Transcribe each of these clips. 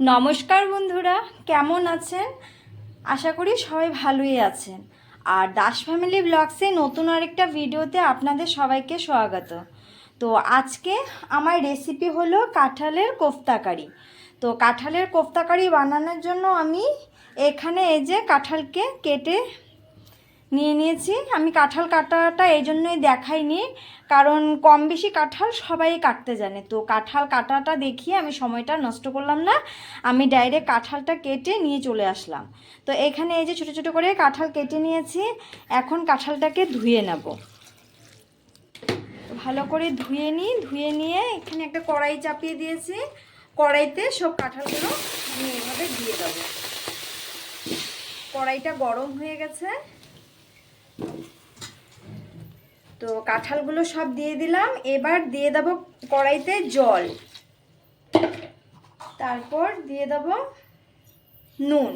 নমস্কার বন্ধুরা, কেমন আছেন? আশা করি সবাই ভালোই আছেন। আর দাস ফ্যামিলি ব্লগসে নতুন আরেকটা ভিডিওতে আপনাদের সবাইকে স্বাগত। তো আজকে আমার রেসিপি হলো কাঁঠালের কোফতাকারি। তো কাঁঠালের কোফতাকারি বানানোর জন্য আমি এখানে এই যে কাঁঠালকে কেটে নিয়ে নিয়েছি। আমি কাঁঠাল কাটাটা এই জন্যই দেখাইনি, কারণ কম বেশি কাঁঠাল সবাই কাটতে জানে। তো কাঁঠাল কাটাটা দেখিয়ে আমি সময়টা নষ্ট করলাম না, আমি ডাইরেক্ট কাঁঠালটা কেটে নিয়ে চলে আসলাম। তো এখানে এই যে ছোটো ছোটো করে কাঁঠাল কেটে নিয়েছি, এখন কাঁঠালটাকে ধুয়ে নেব। ভালো করে ধুয়ে নিই, ধুয়ে নিয়ে এখানে একটা কড়াই চাপিয়ে দিয়েছি। কড়াইতে সব কাঁঠালগুলো আমি এভাবে দিয়ে দেবো। কড়াইটা গরম হয়ে গেছে। তো কাঁঠালগুলো সব দিয়ে দিলাম। এবার দিয়ে দেবো কড়াইতে জল। তারপর দিয়ে দেবো নুন।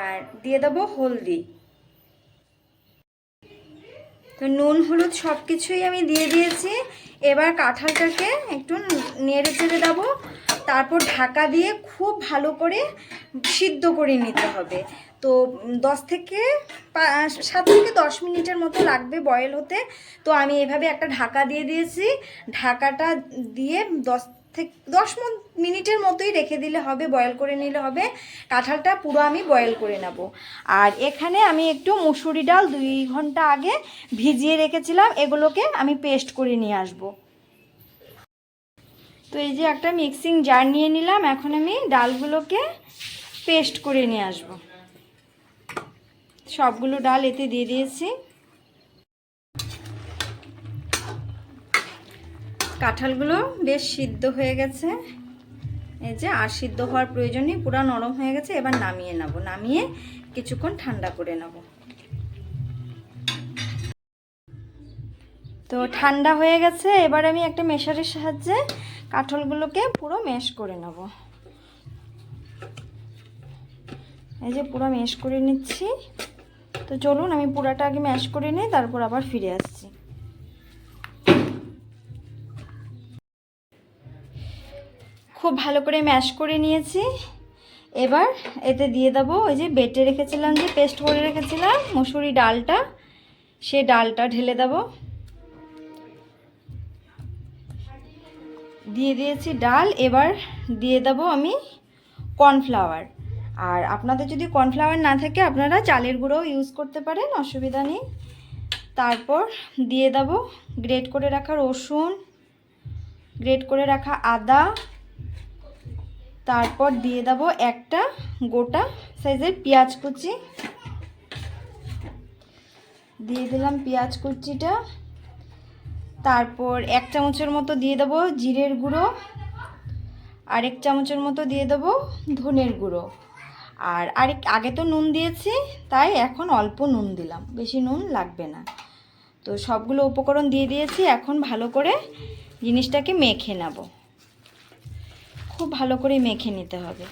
আর দিয়ে দেবো হলদি। তো নুন, হলুদ সব কিছুই আমি দিয়ে দিয়েছি। এবার কাঁঠালটাকে একটু নেড়ে চেড়ে দেবো। তারপর ঢাকা দিয়ে খুব ভালো করে সিদ্ধ করে নিতে হবে। তো দশ থেকে সাত থেকে দশ মিনিটের মতো লাগবে বয়েল হতে। তো আমি এভাবে একটা ঢাকা দিয়ে দিয়েছি। ঢাকাটা দিয়ে দশ থেকে, দশ মিনিটের মতোই রেখে দিলে হবে বয়েল করে নিলে হবে। কাঁঠালটা পুরো আমি বয়েল করে নেব। আর এখানে আমি একটু মুসুরি ডাল দুই ঘণ্টা আগে ভিজিয়ে রেখেছিলাম। এগুলোকে আমি পেস্ট করে নিয়ে আসব। তো এই যে একটা মিক্সিং জার নিয়ে নিলাম, এখন আমি ডালগুলোকে পেস্ট করে নিয়ে আসব। সবগুলো ডাল এতে দিয়ে দিয়েছি। কাঁঠালগুলো বেশ সিদ্ধ হয়ে গেছে। এই যে আর সিদ্ধ হওয়ার প্রয়োজনই পুরো নরম হয়ে গেছে, এবার নামিয়ে নেব। নামিয়ে কিছুক্ষণ ঠান্ডা করে নেব। তো ঠান্ডা হয়ে গেছে, এবার আমি একটা মেশারের সাহায্যে কাঠলগুলোকে পুরো ম্যাশ করে নেব। এই যে পুরো ম্যাশ করে নিচ্ছি। তো চলুন, আমি পুরাটা আগে ম্যাশ করে নিই, তারপর আবার ফিরে আসছি। খুব ভালো করে ম্যাশ করে নিয়েছি। এবার এতে দিয়ে দেবো ওই যে বেটে রেখেছিলাম যে পেস্ট করে রেখেছিলাম, মুসুরি ডালটা, সে ডালটা ঢেলে দেবো। দিয়ে দিয়েছি ডাল, এবার দিয়ে দেবো আমি কর্নফ্লাওয়ার। আর আপনাদের যদি কর্নফ্লাওয়ার না থাকে, আপনারা চালের গুঁড়োও ইউজ করতে পারেন, অসুবিধা নেই। তারপর দিয়ে দেবো গ্রেট করে রাখা রসুন, গ্রেট করে রাখা আদা। তারপর দিয়ে দেবো একটা গোটা সাইজের পেঁয়াজ কুচি। দিয়ে দিলাম পেঁয়াজ কুচিটা। তারপর এক চামচের মতো দিয়ে দেবো জিরের গুঁড়ো আরেক চামচের মতো দিয়ে দেবো ধনের গুঁড়ো। আর আরেক, আগে তো নুন দিয়েছি, তাই এখন অল্প নুন দিলাম, বেশি নুন লাগবে না। তো সবগুলো উপকরণ দিয়ে দিয়েছি, এখন ভালো করে জিনিসটাকে মেখে নেব। খুব ভালো করে মেখে নিতে হবে।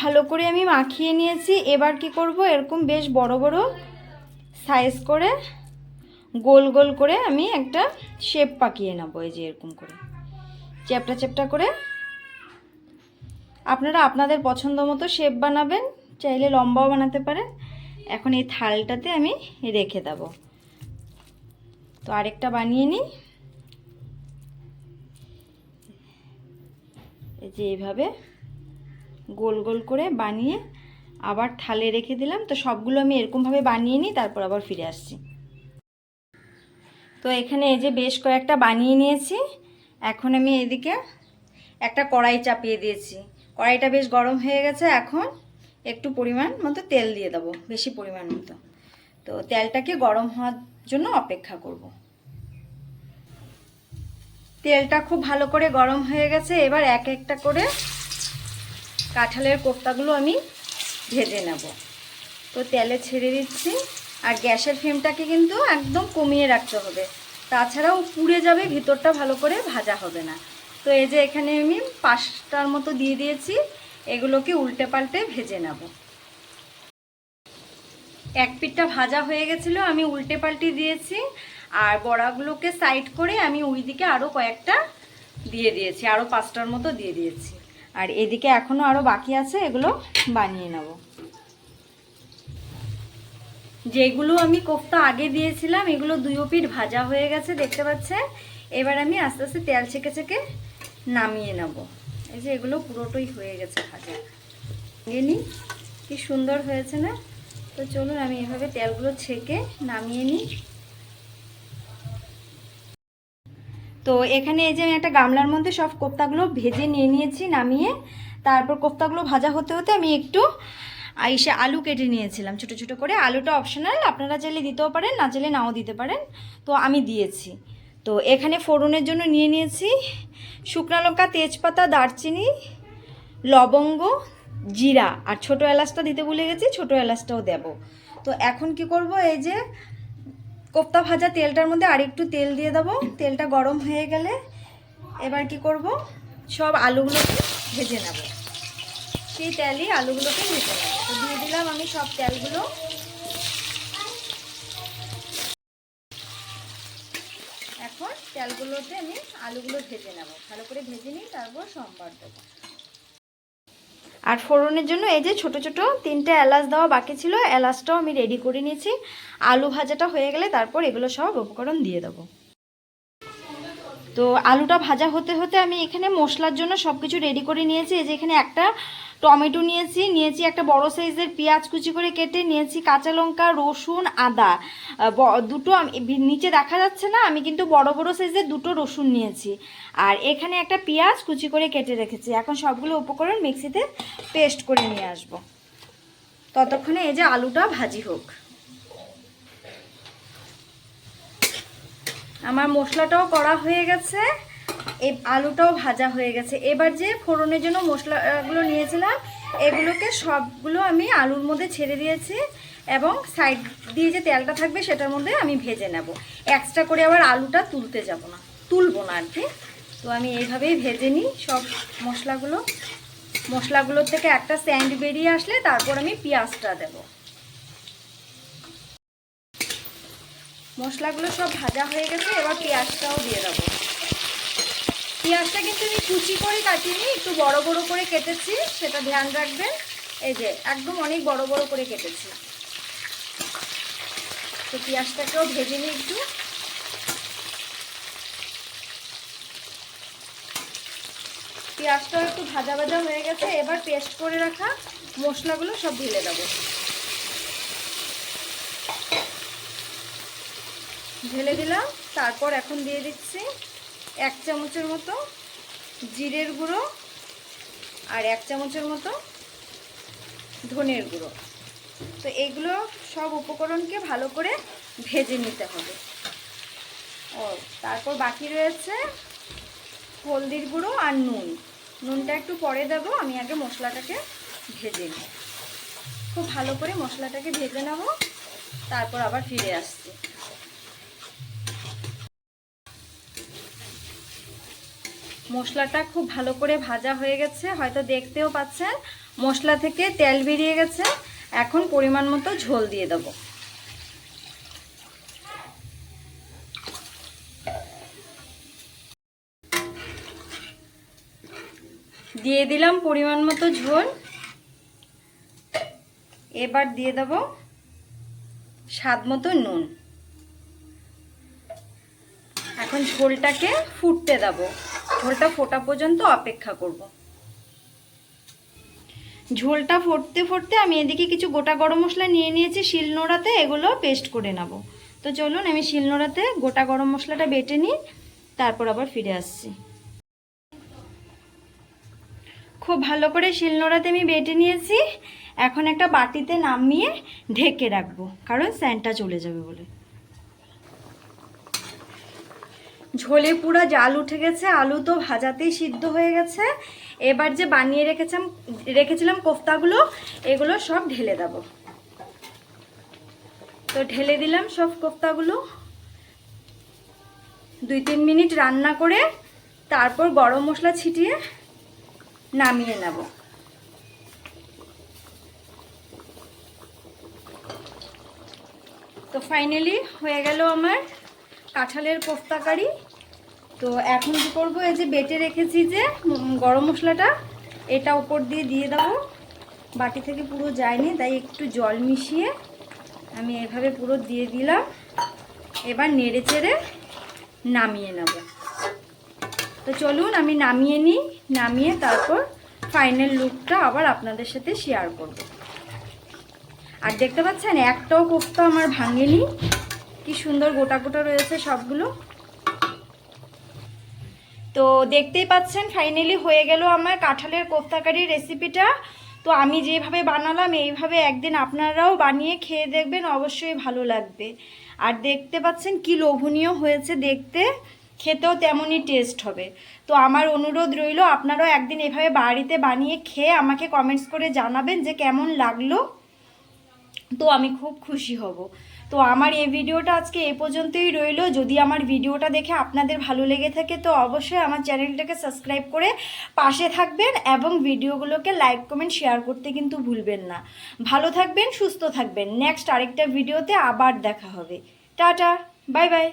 ভালো করে আমি মাখিয়ে নিয়েছি। এবার কি করব? এরকম বেশ বড় বড় সাইজ করে গোল গোল করে আমি একটা শেপ পাকিয়ে নেব। এই যে এরকম করে। চ্যাপটা চ্যাপটা করে। আপনারা আপনাদের পছন্দ মতো শেপ বানাবেন, চাইলে লম্বাও বানাতে পারেন। এখন এই থালটাতে আমি রেখে দেব। তো আরেকটা বানিয়ে নিই। এই যে এইভাবে গোল গোল করে বানিয়ে আবার থালে রেখে দিলাম। তো সবগুলো আমি এরকমভাবে বানিয়ে নিই তারপর আবার ফিরে আসছি। তো এখানে এই যে বেশ কয়েকটা বানিয়ে নিয়েছি। এখন আমি এদিকে একটা কড়াই চাপিয়ে দিয়েছি। কড়াইটা বেশ গরম হয়ে গেছে। এখন একটু পরিমাণ মতো তেল দিয়ে দেবো, বেশি পরিমাণ মতো। তো তেলটাকে গরম হওয়ার জন্য অপেক্ষা করব। তেলটা খুব ভালো করে গরম হয়ে গেছে। এবার এক একটা করে কাঁঠালের কোফতাগুলো আমি ভেজে নেব। তো তেলে ছেড়ে দিচ্ছি। আর গ্যাসের ফ্লেমটাকে কিন্তু একদম কমিয়ে রাখতে হবে। তাছাড়াও পুড়ে যাবে, ভিতরটা ভালো করে ভাজা হবে না। তো এই যে এখানে আমি পাঁচটার মতো দিয়ে দিয়েছি, এগুলোকে উল্টে পাল্টে ভেজে নেব। এক পিঠটা ভাজা হয়ে গেছিল, আমি উল্টে পাল্টে দিয়েছি। আর বড়াগুলোকে সাইড করে আমি ওই দিকে আরও কয়েকটা দিয়ে দিয়েছি আরও পাঁচটার মতো দিয়ে দিয়েছি। আর এদিকে এখনও আরও বাকি আছে, এগুলো বানিয়ে নেব। যেগুলো আমি কোফতা আগে দিয়েছিলাম, এগুলো দুইও পিঠ ভাজা হয়ে গেছে, দেখতে পাচ্ছেন? এবার আমি আস্তে আস্তে তেল ছেঁকে ছেঁকে নামিয়ে নেব। এই যে এগুলো পুরোটাই হয়ে গেছে ভাজা। নিই, কি সুন্দর হয়েছে না? তো চলুন আমি এভাবে তেলগুলো ছেঁকে নামিয়ে নিই। তো এখানে এই যে আমি একটা গামলার মধ্যে সব কোপ্তাগুলো ভেজে নিয়ে নিয়েছি, নামিয়ে তারপর কোপ্তাগুলো ভাজা হতে হতে আমি একটু আইসে আলু কেটে নিয়েছিলাম, ছোট ছোট করে। আলুটা অপশনাল আপনারা চাইলে দিতেও পারেন, না চাইলে নাও দিতে পারেন। তো আমি দিয়েছি। তো এখানে ফোড়নের জন্য নিয়ে নিয়েছি শুকনো লঙ্কা, তেজপাতা, দারচিনি, লবঙ্গ, জিরা। আর ছোটো এলাচটা দিতে ভুলে গেছি, ছোটো এলাচটাও দেব। তো এখন কি করব, এই যে কোপ্তা ভাজা তেলটার মধ্যে আর একটু তেল দিয়ে দেবো। তেলটা গরম হয়ে গেলে এবার কি করব? সব আলুগুলোকে ভেজে নেব। সেই তেলই আলুগুলোকে ভেজে নেব। দিয়ে দিলাম আমি সব তেলগুলো। এখন তেলগুলোতে আমি আলুগুলো ভেজে নেব। ভালো করে ভেজে নিই তারপর সম্বার দেবো। আর ফোড়নের জন্য এই যে ছোট ছোট তিনটে এলাচ দেওয়া বাকি ছিল, এলাচটাও আমি রেডি করে নিয়েছি। আলু ভাজাটা হয়ে গেলে তারপর এগুলো সব উপকরণ দিয়ে দেবো। তো আলুটা ভাজা হতে হতে আমি এখানে মশলার জন্য সব কিছু রেডি করে নিয়েছি। এই যে এখানে একটা টমেটো নিয়েছি নিয়েছি একটা বড় সাইজের পেঁয়াজ কুচি করে কেটে নিয়েছি কাঁচা লঙ্কা, রসুন, আদা। দুটো নিচে দেখা যাচ্ছে না, আমি কিন্তু বড় বড় সাইজের দুটো রসুন নিয়েছি। আর এখানে একটা পেঁয়াজ কুচি করে কেটে রেখেছি। এখন সবগুলো উপকরণ মিক্সিতে পেস্ট করে নিয়ে আসব। ততক্ষণে এই যে আলুটা ভাজি হোক। আমার মশলাটাও করা হয়ে গেছে এই আলুটাও ভাজা হয়ে গেছে। এবার যে ফোড়নের জন্য মশলাগুলো নিয়েছিলাম, এগুলোকে সবগুলো আমি আলুর মধ্যে ছেড়ে দিয়েছি এবং সাইড দিয়ে যে তেলটা থাকবে সেটার মধ্যে আমি ভেজে নেব। এক্সট্রা করে আবার আলুটা তুলতে যাব না, তুলবো না আর কি তো আমি এইভাবেই ভেজে নিই সব মশলাগুলো। মশলাগুলোর থেকে একটা স্যান্ড বেরিয়ে আসলে তারপর আমি পেঁয়াজটা দেবো। মশলাগুলো সব ভাজা হয়ে গেছে, এবার পেঁয়াজটাও দিয়ে দেবো। পেঁয়াজটা কিন্তু আমি কুচি করে কাটিনি একটু বড় বড় করে কেটেছি, সেটা ধ্যান রাখবেন। এই যে, একদম অনেক বড় বড় করে কেটেছি। তো পেঁয়াজটাকেও ভেজে নিই একটু। পেঁয়াজটাও একটু ভাজা ভাজা হয়ে গেছে, এবার পেস্ট করে রাখা মশলাগুলো সব ঢেলে দেবো। ঢেলে দিলাম, তারপর এখন দিয়ে দিচ্ছি এক চামচের মতো জিরের গুঁড়ো আর এক চামচের মতো ধনের গুঁড়ো। তো এগুলো সব উপকরণকে ভালো করে ভেজে নিতে হবে। ও, তারপর বাকি রয়েছে হলদির গুঁড়ো আর নুন। নুনটা একটু পরে দেব, আমি আগে মশলাটাকে ভেজে নিই। খুব ভালো করে মশলাটাকে ভেজে নেব, তারপর আবার ফিরে আসছি। মশলাটা খুব ভালো করে ভাজা হয়ে গেছে, হয়তো দেখতেও পাচ্ছেন। মশলা থেকে তেল বেরিয়ে গেছে। এখন পরিমাণ মতো ঝোল দিয়ে দেব। দিয়ে দিলাম পরিমাণ মতো ঝোল। এবার দিয়ে দেব স্বাদ মতো নুন। এখন ঝোলটাকে ফুটতে দেব। ঝোলটা ফোটা পর্যন্ত অপেক্ষা করব। ঝোলটা ফুটতে ফুটতে আমি এদিকে কিছু গোটা গরম মশলা নিয়ে নিয়েছি, শিলনোড়াতে এগুলো পেস্ট করে নেব। তো চলুন আমি শিলনোড়াতে গোটা গরম মশলাটা বেটে নিই, তারপর আবার ফিরে আসছি। খুব ভালো করে শিলনোড়াতে আমি বেটে নিয়েছি, এখন একটা বাটিতে নামিয়ে ঢেকে রাখব, কারণ স্যান্ডটা চলে যাবে বলে। ঝোলে পুরো জাল উঠে গেছে, আলু তো ভাজাতেই সিদ্ধ হয়ে গেছে। এবার যে বানিয়ে রেখেছিলাম রেখেছিলাম কোফতাগুলো, এগুলো সব ঢেলে দেব। তো ঢেলে দিলাম সব কোফতাগুলো। দুই তিন মিনিট রান্না করে তারপর গরম মশলা ছিটিয়ে নামিয়ে নেব। তো ফাইনালি হয়ে গেল আমার কাঁঠালের কোফতা কারি। তো এখন কি করব? এই যে বেটে রেখেছি যে গরম মশলাটা, এটা উপর দিয়ে দিয়ে দেবো। বাটি থেকে পুরো যায়নি, তাই একটু জল মিশিয়ে আমি এভাবে পুরো দিয়ে দিলাম। এবার নেড়ে চেড়ে নামিয়ে নেব। তো চলুন, আমি নামিয়ে নিই, নামিয়ে তারপর ফাইনাল লুকটা আবার আপনাদের সাথে শেয়ার করব। আর দেখতে পাচ্ছেন, একটাও কোফতা আমার ভাঙেনি। কি সুন্দর গোটা গোটা রয়েছে সবগুলো। তো দেখতেই পাচ্ছেন ফাইনালি হয়ে গেল আমার কাঁঠালের কোফতাকারি রেসিপিটা তো আমি যেভাবে বানালাম, এইভাবে একদিন আপনারাও বানিয়ে খেয়ে দেখবেন, অবশ্যই ভালো লাগবে। আর দেখতে পাচ্ছেন, কি লোভনীয় হয়েছে দেখতে। খেতেও তেমনই টেস্ট হবে। তো আমার অনুরোধ রইল, আপনারাও একদিন এভাবে বাড়িতে বানিয়ে খেয়ে আমাকে কমেন্টস করে জানাবেন যে কেমন লাগল। তো আমি খুব খুশি হব। তো আমার এই ভিডিওটা আজকে এ পর্যন্তই রইল। যদি আমার ভিডিওটা দেখে আপনাদের ভালো লেগে থাকে, তো অবশ্যই আমার চ্যানেলটাকে সাবস্ক্রাইব করে পাশে থাকবেন এবং ভিডিওগুলোকে লাইক, কমেন্ট, শেয়ার করতে কিন্তু ভুলবেন না। ভালো থাকবেন, সুস্থ থাকবেন। নেক্সট আরেকটা ভিডিওতে আবার দেখা হবে। Tata, bye bye.